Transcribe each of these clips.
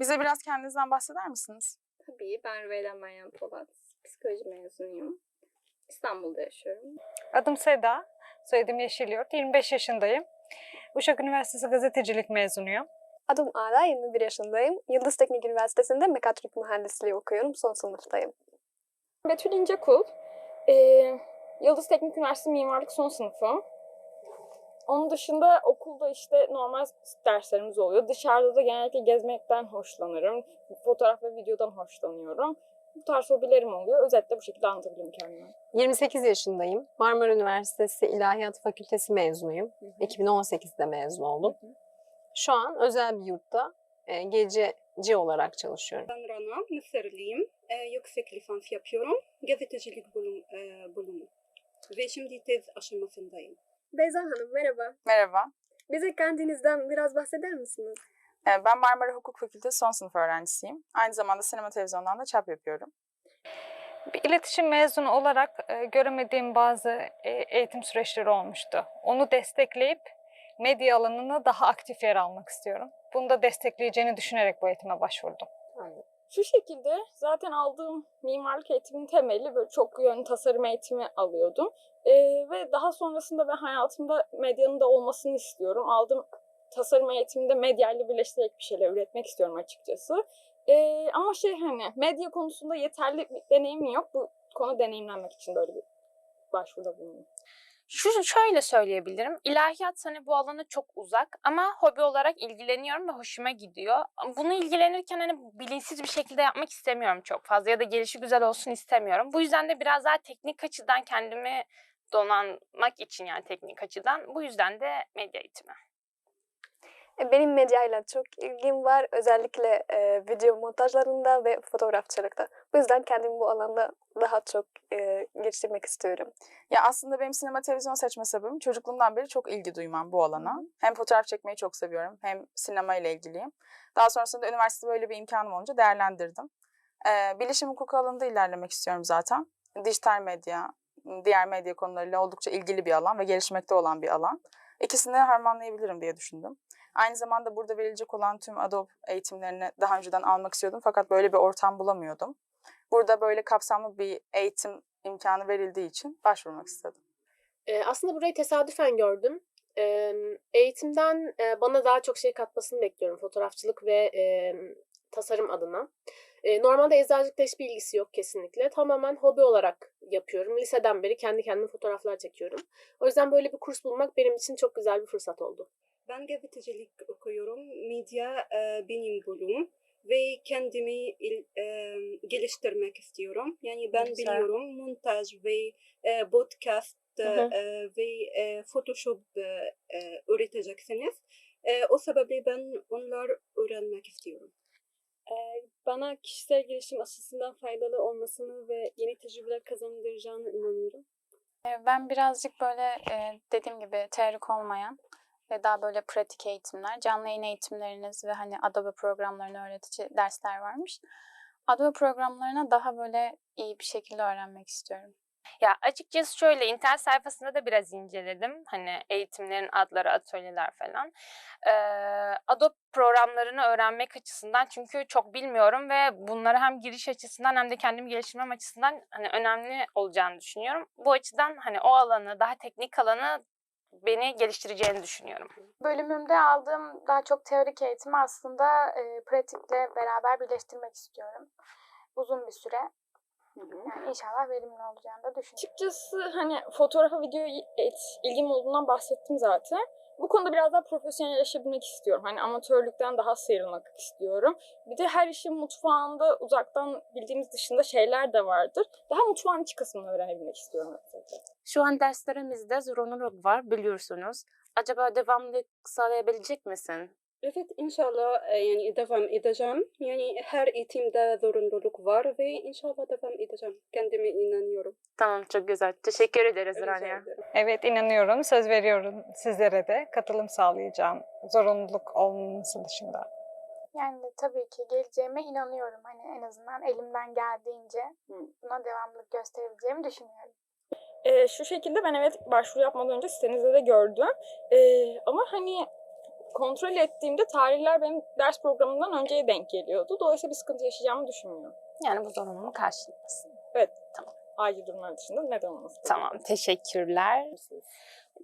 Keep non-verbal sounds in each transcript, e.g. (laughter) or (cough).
Bize biraz kendinizden bahseder misiniz? Tabii ben Rüveyda Meryem Polat. Psikoloji mezunuyum. İstanbul'da yaşıyorum. Adım Seda, soyadım Yeşilyurt, 25 yaşındayım. Uşak Üniversitesi gazetecilik mezunuyum. Adım Ara, 21 yaşındayım. Yıldız Teknik Üniversitesi'nde mekatronik mühendisliği okuyorum. Son sınıftayım. Betül İncekul. Ee, Yıldız Teknik Üniversitesi Mimarlık son sınıfı. Onun dışında okulda işte normal derslerimiz oluyor. Dışarıda da genellikle gezmekten hoşlanırım. Fotoğraf ve videodan hoşlanıyorum. Bu tarz hobilerim oluyor. Özetle bu şekilde anlatabilirim kendimi. 28 yaşındayım. Marmara Üniversitesi İlahiyat Fakültesi mezunuyum. 2018'de mezun oldum. Şu an özel bir yurtta e, gececi olarak çalışıyorum. Ben Rana, Mısırlıyım. Ee, yüksek lisans yapıyorum. Gazetecilik bölüm, e, bölümü. Ve şimdi tez aşamasındayım. Beyza Hanım merhaba. Merhaba. Bize kendinizden biraz bahseder misiniz? Ee, Ben Marmara Hukuk Fakültesi son sınıf öğrencisiyim. Aynı zamanda sinema televizyondan da çap yapıyorum. Bir iletişim mezunu olarak e, göremediğim bazı e, eğitim süreçleri olmuştu. Onu destekleyip medya alanına daha aktif yer almak istiyorum. Bunu da destekleyeceğini düşünerek bu eğitime başvurdum. Şu şekilde zaten aldığım mimarlık eğitiminin temeli böyle çok yönlü tasarım eğitimi alıyordum. Ee, ve daha sonrasında ben hayatımda medyanın da olmasını istiyorum. Aldığım tasarım eğitiminde medya ile birleştirerek bir şeyler üretmek istiyorum açıkçası. Ee, ama şey hani medya konusunda yeterli bir deneyimim yok. Bu konu deneyimlenmek için böyle bir başvuruda bulundum. Şu şöyle söyleyebilirim. İlahiyat hani bu alana çok uzak ama hobi olarak ilgileniyorum ve hoşuma gidiyor. Bunu ilgilenirken hani bilinçsiz bir şekilde yapmak istemiyorum çok fazla ya da gelişi güzel olsun istemiyorum. Bu yüzden de biraz daha teknik açıdan kendimi donanmak için yani teknik açıdan bu yüzden de medya eğitimi. E, Benim medyayla çok ilgim var. Özellikle e, video montajlarında ve fotoğrafçılıkta. Bu yüzden kendimi bu alanda daha çok e, geliştirmek istiyorum. Ya aslında benim sinema televizyon seçme sebebim çocukluğumdan beri çok ilgi duymam bu alana. Hem fotoğraf çekmeyi çok seviyorum hem sinema ile ilgiliyim. Daha sonrasında üniversitede böyle bir imkanım olunca değerlendirdim. Ee, bilişim hukuku alanında ilerlemek istiyorum zaten. Dijital medya, diğer medya konularıyla oldukça ilgili bir alan ve gelişmekte olan bir alan. İkisini harmanlayabilirim diye düşündüm. Aynı zamanda burada verilecek olan tüm Adobe eğitimlerini daha önceden almak istiyordum fakat böyle bir ortam bulamıyordum. Burada böyle kapsamlı bir eğitim imkanı verildiği için başvurmak istedim. Eee, aslında burayı tesadüfen gördüm. Emm, eğitimden, eee, bana daha çok şey katmasını bekliyorum fotoğrafçılık ve, emm, tasarım adına. Eee, normalde eczacılıkla hiçbir ilgisi yok kesinlikle. Tamamen hobi olarak yapıyorum. Liseden beri kendi kendime fotoğraflar çekiyorum. O yüzden böyle bir kurs bulmak benim için çok güzel bir fırsat oldu. Ben gazetecilik okuyorum. Medya e, benim bölümüm. Ve kendimi il- e, geliştirmek istiyorum. Yani ben Güzel. biliyorum montaj ve e, podcast e, Hı hı. e, ve e, Photoshop e, e, öğreteceksiniz. E, o sebeple ben onlar öğrenmek istiyorum. bana kişisel gelişim açısından faydalı olmasını ve yeni tecrübeler kazandıracağına inanıyorum. Ee, Ben birazcık böyle e, dediğim gibi teorik olmayan ve daha böyle pratik eğitimler, canlı yayın eğitimleriniz ve hani Adobe programlarını öğretici dersler varmış. Adobe programlarına daha böyle iyi bir şekilde öğrenmek istiyorum. Ya açıkçası şöyle internet sayfasında da biraz inceledim. Hani eğitimlerin adları, atölyeler falan. Ee, Adobe programlarını öğrenmek açısından çünkü çok bilmiyorum ve bunları hem giriş açısından hem de kendimi geliştirmem açısından hani önemli olacağını düşünüyorum. Bu açıdan hani o alanı, daha teknik alanı beni geliştireceğini düşünüyorum. Bölümümde aldığım daha çok teorik eğitimi aslında e, pratikle beraber birleştirmek istiyorum. Uzun bir süre. Yani inşallah verimli olacağını da düşünüyorum. Açıkçası hani fotoğrafa, videoya et- ilgim olduğundan bahsettim zaten. Bu konuda biraz daha profesyonelleşebilmek istiyorum. Hani amatörlükten daha sıyrılmak istiyorum. Bir de her işin mutfağında uzaktan bildiğimiz dışında şeyler de vardır. Daha mutfağın iç kısmını öğrenebilmek istiyorum. açıkçası. Şu an derslerimizde zorunluluk var biliyorsunuz. Acaba devamlılık sağlayabilecek misin? Evet inşallah e, yani devam edeceğim. Yani her eğitimde zorunluluk var ve inşallah devam edeceğim. Kendime inanıyorum. Tamam çok güzel. Teşekkür ederiz Rica Rania. ederim. Evet inanıyorum, söz veriyorum sizlere de katılım sağlayacağım zorunluluk olması dışında. Yani tabii ki geleceğime inanıyorum. Hani en azından elimden geldiğince buna devamlılık gösterebileceğimi düşünüyorum. Ee, şu şekilde ben evet başvuru yapmadan önce sitenizde de gördüm. Ee, ama hani kontrol ettiğimde tarihler benim ders programımdan önceye denk geliyordu. Dolayısıyla bir sıkıntı yaşayacağımı düşünmüyorum. Yani bu zorunluluğu karşılamasın. Acil durumlar dışında neden olmasın? Tamam, teşekkürler.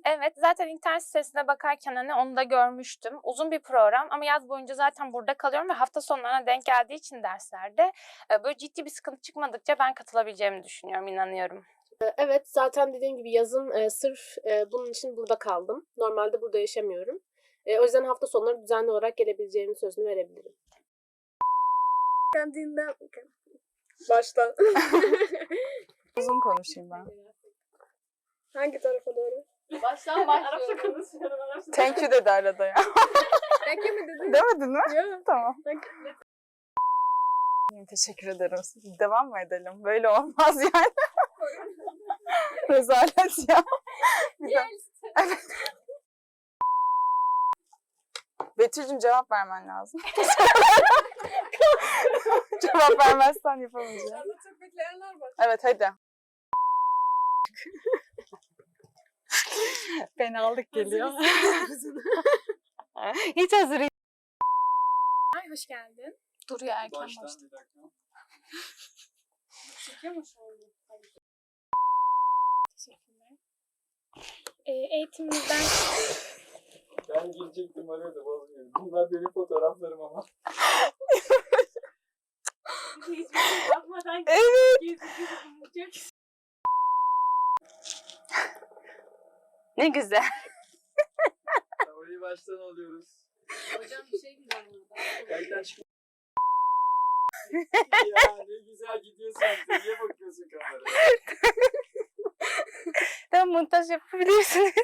Evet, zaten internet sitesine bakarken hani onu da görmüştüm. Uzun bir program ama yaz boyunca zaten burada kalıyorum ve hafta sonlarına denk geldiği için derslerde e, böyle ciddi bir sıkıntı çıkmadıkça ben katılabileceğimi düşünüyorum, inanıyorum. Ee, Evet, zaten dediğim gibi yazın e, sırf e, bunun için burada kaldım. Normalde burada yaşamıyorum. E, o yüzden hafta sonları düzenli olarak gelebileceğimin sözünü verebilirim. Kendinden Baştan. (laughs) Uzun konuşayım ben. Hangi tarafa doğru? Baştan başlıyorum. Thank you dedi arada ya. (laughs) Belki mi dedin? Demedin mi? Yok. Tamam. Teşekkür ederim. Devam mı edelim? Böyle olmaz yani. (laughs) Rezalet ya. Bir Evet. Betül'cüm cevap vermen lazım. (laughs) cevap vermezsen yapamayacağım. Çok bekleyenler var. Evet hadi. (laughs) Fenalık geliyor. (laughs) Hiç hazır Ay hoş geldin. Duruyor erken başta. Çekiyor mu şu anda? Teşekkürler. Ee, eğitimimizden Ben gelecektim oraya da bozmuyorum. Bunlar benim fotoğraflarım ama. hiçbir şey yapmadan Evet. gizli gizli çok Ne güzel. Orayı baştan alıyoruz. Hocam bir şey diyeceğim burada. Kayıttan çık. ya ne güzel gidiyorsun. Niye bakıyorsun kameraya? Tamam montaj yapabilirsiniz.